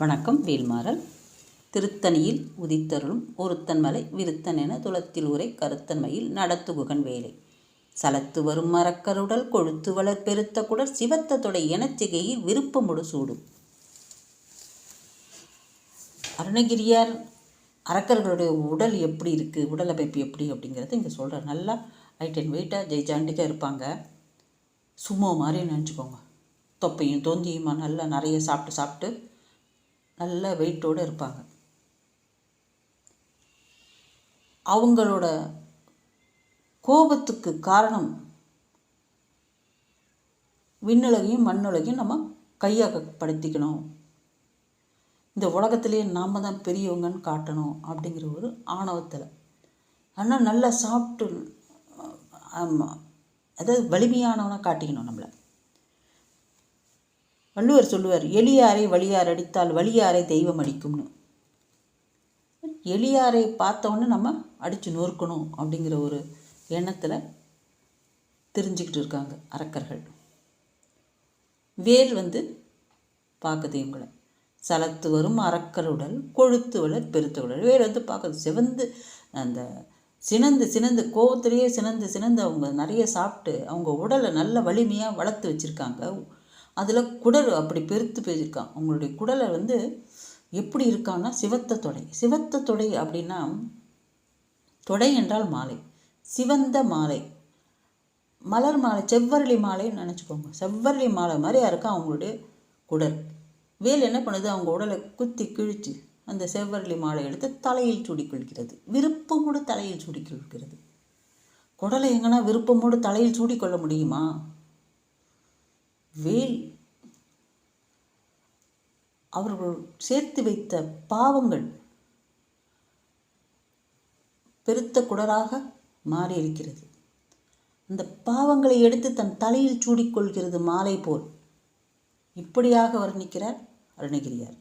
வணக்கம் வேல்மாறல் திருத்தணியில் உதித்தருளும் ஒருத்தன் மலை விருத்தன் என துளத்தில் உரை கருத்தன்மையில் நடத்துகுகன் வேலை. சலத்து வரும் மரக்கருடல் கொழுத்து வளர் பெருத்த குடர் சிவத்த தொடை எனச்சிகையில் விருப்பமுடு சூடும். அருணகிரியார் அரக்கர்களுடைய உடல் எப்படி இருக்குது உடல் அமைப்பு எப்படி அப்படிங்கிறத இங்கே சொல்கிறார் நல்லா ஹைட் அண்ட் வெயிட்டாக ஜெய்ஜாண்டிக்காக இருப்பாங்க. சும்மா மாதிரி நினச்சிக்கோங்க. தொப்பையும் தோந்தியுமா நல்லா நிறைய சாப்பிட்டு சாப்பிட்டு நல்ல வெயிட்டோடு இருப்பாங்க. அவங்களோட கோபத்துக்கு காரணம் விண்ணுலகையும் மண்ணுலகையும் நம்ம கையகப்படுத்திக்கணும் இந்த உலகத்திலேயே நாம் தான் பெரியவங்கன்னு காட்டணும் அப்படிங்கிற ஒரு ஆணவத்தில். ஆனால் நல்லா சாப்பிட்டு அதாவது வலிமையானவனை காட்டிக்கணும் நம்மளை. வள்ளுவர் சொல்லுவார் எளியாரை வழியார் அடித்தால் வழியாரை தெய்வம் அடிக்கும்னு. எளியாரை பார்த்தவொன்னே நம்ம அடித்து நொறுக்கணும் அப்படிங்கிற ஒரு எண்ணத்தில் தெரிஞ்சுக்கிட்டு இருக்காங்க அரக்கர்கள். வேல் வந்து பார்க்குது இவங்களை சலத்து வரும் அரக்கருடல் கொழுத்து வளர் பெருத்து வளர். வேல் வந்து பார்க்குது சிவந்து அந்த சினந்து சினந்து கோவத்திலேயே சினந்து சினந்து அவங்க நிறைய சாப்பிட்டு அவங்க உடலை நல்ல வலிமையாக வளர்த்து வச்சுருக்காங்க. அதில் குடல் அப்படி பெருத்து போயிருக்கான் அவங்களுடைய குடலை வந்து எப்படி இருக்கான்னா சிவத்த தொடை. சிவத்த தொடை அப்படின்னா தொடை என்றால் மாலை. சிவந்த மாலை. மலர் மாலை செவ்வரளி மாலைன்னு நினச்சிக்கோங்க. செவ்வரளி மாலை மாதிரியா இருக்கா அவங்களுடைய குடல். வேல் என்ன பண்ணுது? அவங்க உடலை குத்தி கிழிச்சு அந்த செவ்வரளி மாலை எடுத்து தலையில் சூடிக்கொள்கிறது. விருப்பமோடு தலையில் சூடிக்கொள்கிறது. குடலை எங்கன்னா விருப்பமோடு தலையில் சூடிக்கொள்ள முடியுமா? வேல். அவர்கள் சேர்த்து வைத்த பாவங்கள் பெருத்த குடராக மாறியிருக்கிறது. அந்த பாவங்களை எடுத்து தன் தலையில் சூடிக்கொள்கிறது மாலை போல். இப்படியாக வர்ணிக்கிறார் அருணகிரியார்.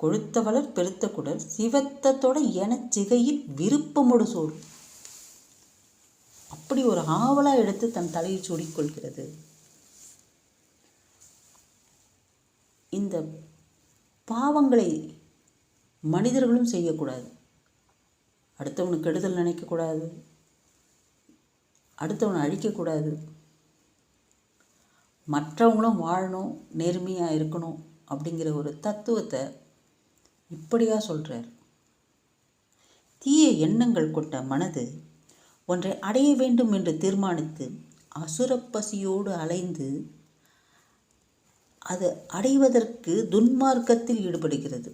கொழுத்தவளர் பெருத்த குடல் சிவத்தத்தோட எனச் சிகையில் விருப்பமோடு சோடு. அப்படி ஒரு ஆவலாக எடுத்து தன் தலையில் சூடிக்கொள்கிறது. இந்த பாவங்களை மனிதர்களும் செய்யக்கூடாது. அடுத்தவனுக்கு கெடுதல் நினைக்கக்கூடாது. அடுத்தவனை அழிக்கக்கூடாது. மற்றவங்களும் வாழணும் நேர்மையாக இருக்கணும் அப்படிங்கிற ஒரு தத்துவத்தை இப்படியாக சொல்கிறார் தீய எண்ணங்கள் கொண்ட மனது ஒன்றை அடைய வேண்டும் என்று தீர்மானித்து அசுரப்பசியோடு அலைந்து அது அடைவதற்கு துன்மார்க்கத்தில் ஈடுபடுகிறது.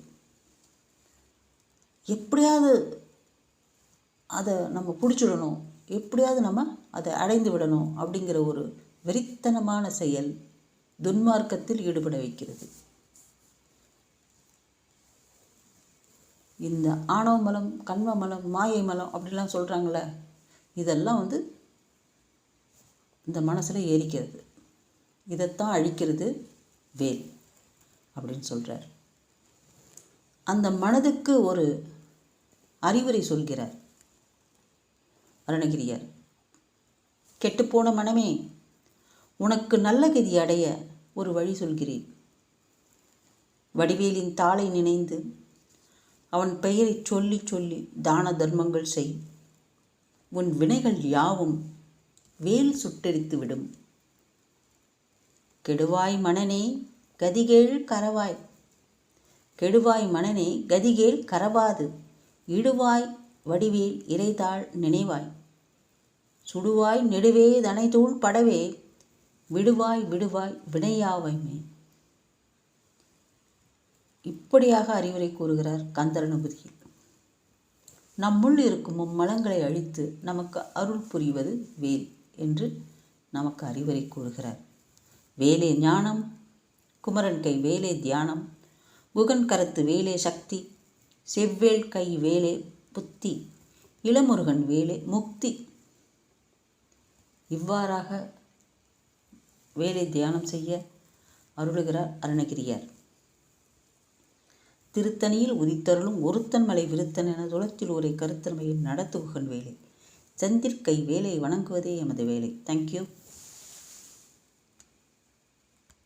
எப்படியாவது அதை நம்ம பிடிச்சிடணும். எப்படியாவது நம்ம அதை அடைந்து விடணும் அப்படிங்கிற ஒரு வெறித்தனமான செயல் துன்மார்க்கத்தில் ஈடுபட வைக்கிறது. இந்த ஆணவ மலம் கண்ம மலம் மாயை மலம் அப்படிலாம் சொல்கிறாங்களே இதெல்லாம் வந்து இந்த மனசில் ஏறிக்கிறது. இதைத்தான் அழிக்கிறது. வேல் அப்படின்னு சொல்கிறார் அந்த மனதுக்கு ஒரு அறிவுரை சொல்கிறார். அருணகிரியார் கெட்டுப்போன மனமே உனக்கு நல்ல கதி அடைய ஒரு வழி சொல்கிறேன். வடிவேலின் தாளை நினைந்து அவன் பெயரை சொல்லி சொல்லி தான தர்மங்கள் செய். உன் வினைகள் யாவும் வேல் சுட்டெரித்து விடும். கெடுவாய் மனனே கதிகேழ் கரவாய். கெடுவாய் மனனே கதிகேள் கரவாது இடுவாய் வடிவேல் இறைதாள் நினைவாய். சுடுவாய் நெடுவே தனைதூள் படவே. விடுவாய் விடுவாய் வினையாவைமே இப்படியாக அறிவுரை கூறுகிறார் கந்தரனுபதியில். நம்முள் இருக்கும் மும்மலங்களை அழித்து நமக்கு அருள் புரிவது வேல் என்று நமக்கு அறிவுரை கூறுகிறார். வேலே ஞானம் குமரன் கை வேலே தியானம் குகன் கரத்து வேலே சக்தி செவ்வேல் கை வேலே புத்தி இளமுருகன் வேலே முக்தி. இவ்வாறாக வேலை தியானம் செய்ய அருளுகிறார் அருணகிரியார். திருத்தணியில் உதித்தருளும் ஒருத்தன் மலை விருத்தன் என துளத்தில் ஒரு கருத்தன்மையில் நடத்துகுகன் வேலை. சந்திற்கை வேலை வணங்குவதே எமது வேலை. தேங்க்யூ